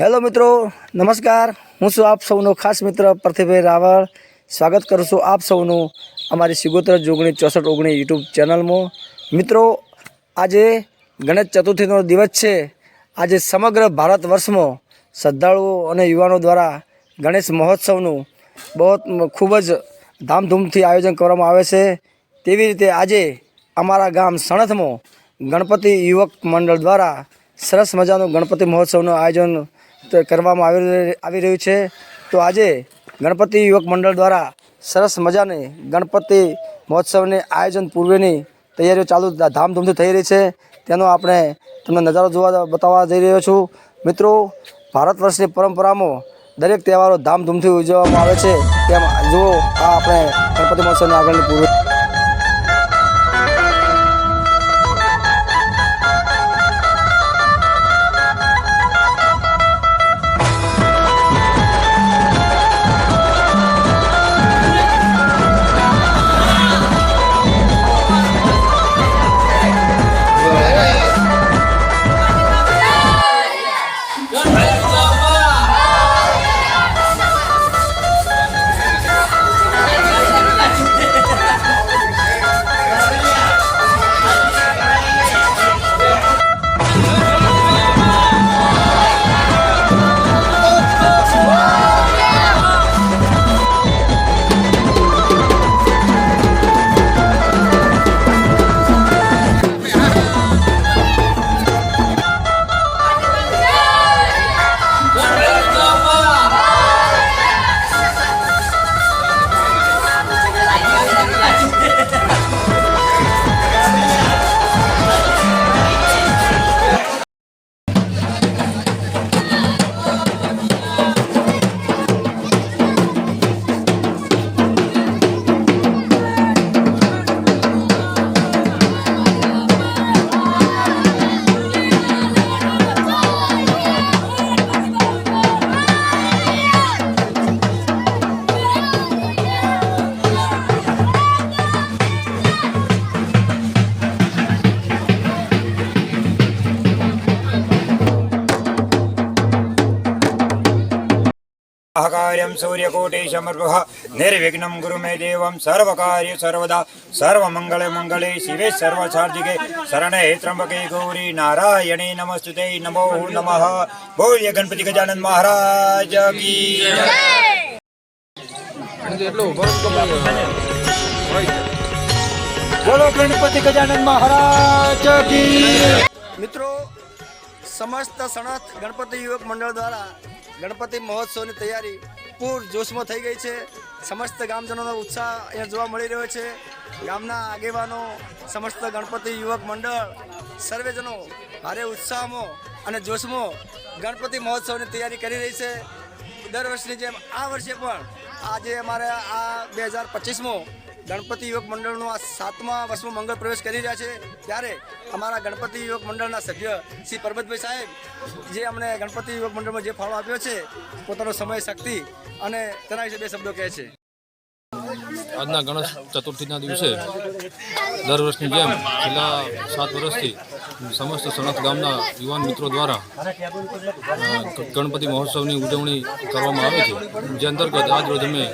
Hello મિત્રો, નમસ્કાર. હું છું આપ સૌનો ખાસ મિત્ર પ્રતિભાઈ રાવળ. સ્વાગત કરું છું આપ સૌનું અમારી સિગોતર જોગણી ચોસઠ ઓગણી યુટ્યુબ ચેનલમાં. મિત્રો, આજે ગણેશ ચતુર્થીનો દિવસ છે. આજે સમગ્ર ભારત વર્ષમાં શ્રદ્ધાળુઓ અને યુવાનો દ્વારા ગણેશ મહોત્સવનું બહુ ખૂબ જ ધામધૂમથી આયોજન કરવામાં આવે છે. તેવી રીતે આજે અમારા ગામ સણથમાં ગણપતિ યુવક મંડળ દ્વારા સરસ મજાનું ગણપતિ મહોત્સવનું આયોજન કરવામાં આવી આવી રહ્યું છે. તો આજે ગણપતિ યુવક મંડળ દ્વારા સરસ મજાની ગણપતિ મહોત્સવની આયોજન પૂર્વેની તૈયારીઓ ચાલુ ધામધૂમથી થઈ રહી છે. તેનો આપણે તમને નજારો જોવા બતાવવા જઈ રહ્યો છું. મિત્રો, ભારત વર્ષની પરંપરામાં દરેક તહેવારો ધામધૂમથી ઉજવવામાં આવે છે. તેમ જુઓ, આ આપણે ગણપતિ મહોત્સવની આગળની પૂર્વે કાર્યમ સૂર્યકોટી निर्विघ्नं મે દેવમ સર્વકાર્ય સર્વદા સર્વમંગળ મંગળે શિવે સર્વસાર્ધિકે શરણે ત્રંબકે ગૌરી નારાયણે નમસ્તુતે નમો નમઃ બોલ્ય ગણપતિ ગજાનંદ મહારાજ કી બોલો ગણપતિ ગજાનંદ મહારાજ મિત્રો સમસ્ત સણથ ગણપતિ યુવક મંડળ દ્વારા ગણપતિ મહોત્સવની તૈયારી પૂર જોશમાં થઈ ગઈ છે. સમસ્ત ગામજનોનો ઉત્સાહ અહીંયા જોવા મળી રહ્યો છે. ગામના આગેવાનો, સમસ્ત ગણપતિ યુવક મંડળ, સર્વેજનો ભારે ઉત્સાહમાં અને જોશમાં ગણપતિ મહોત્સવની તૈયારી કરી રહી છે. દર વર્ષની જેમ આ વર્ષે પણ આજે અમારે આ બે હજાર પચીસમાં ગણપતિ યુવક મંડળનું આ સાતમા વર્ષમાં મંગળ પ્રવેશ કરી રહ્યા છે. ત્યારે અમારા ગણપતિ યુવક મંડળના સભ્ય શ્રી પરબતભાઈ સાહેબ, જે અમને ગણપતિ યુવક મંડળમાં જે ફાળો આપ્યો છે, પોતાનો સમય, શક્તિ અને તેના વિશે બે શબ્દો કહે છે. આજના ગણેશ ચતુર્થીના દિવસે દર વર્ષની જેમ છેલ્લા સાત વર્ષથી સમસ્ત સણથ ગામના યુવાન મિત્રો દ્વારા ગણપતિ મહોત્સવની ઉજવણી કરવામાં આવે છે, જે અંતર્ગત આજ રોજ અમે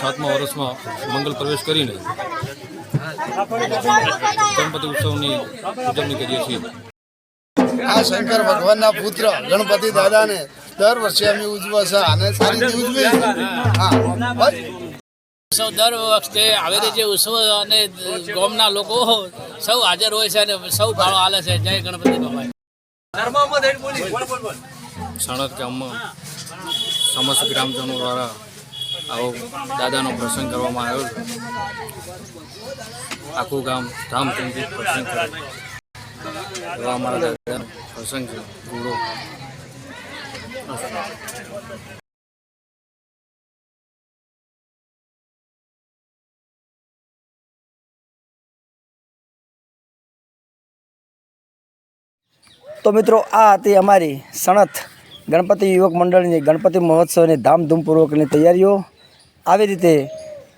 સાતમા વર્ષમાં મંગલ પ્રવેશ કરીને ગણપતિ ઉત્સવની ઉજવણી કરીએ છીએ. આ શંકર ભગવાનના પુત્ર ગણપતિ દાદાને દર વર્ષે અમે ઉજવો છે. અને સારી ઉજવીએ. હા. ઉત્સવ દર વખતે આવેલી જે ઉત્સવ અને ગામના લોકો સૌ હાજર હોય છે અને સૌ ફાળો હાલે છે. જય ગણપતિ બાપા સણથ ગામમાં સમસ્ત ગ્રામજનો દ્વારા આવો દાદાનો પ્રસંગ કરવામાં આવ્યો આખું ગામ ધામધૂમથી પ્રસંગ કર્યો એવા અમારા દાદાનો પ્રસંગ છે. ગુરુ તો મિત્રો, આ હતી અમારી સણથ ગણપતિ યુવક મંડળની ગણપતિ મહોત્સવની ધામધૂમપૂર્વકની તૈયારીઓ. આવી રીતે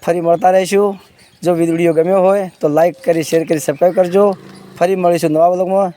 ફરી મળતા રહીશું. જો વીડિયો ગમ્યો હોય તો લાઈક કરી, શેર કરી, સબસ્ક્રાઈબ કરજો. ફરી મળીશું નવા બ્લોગમાં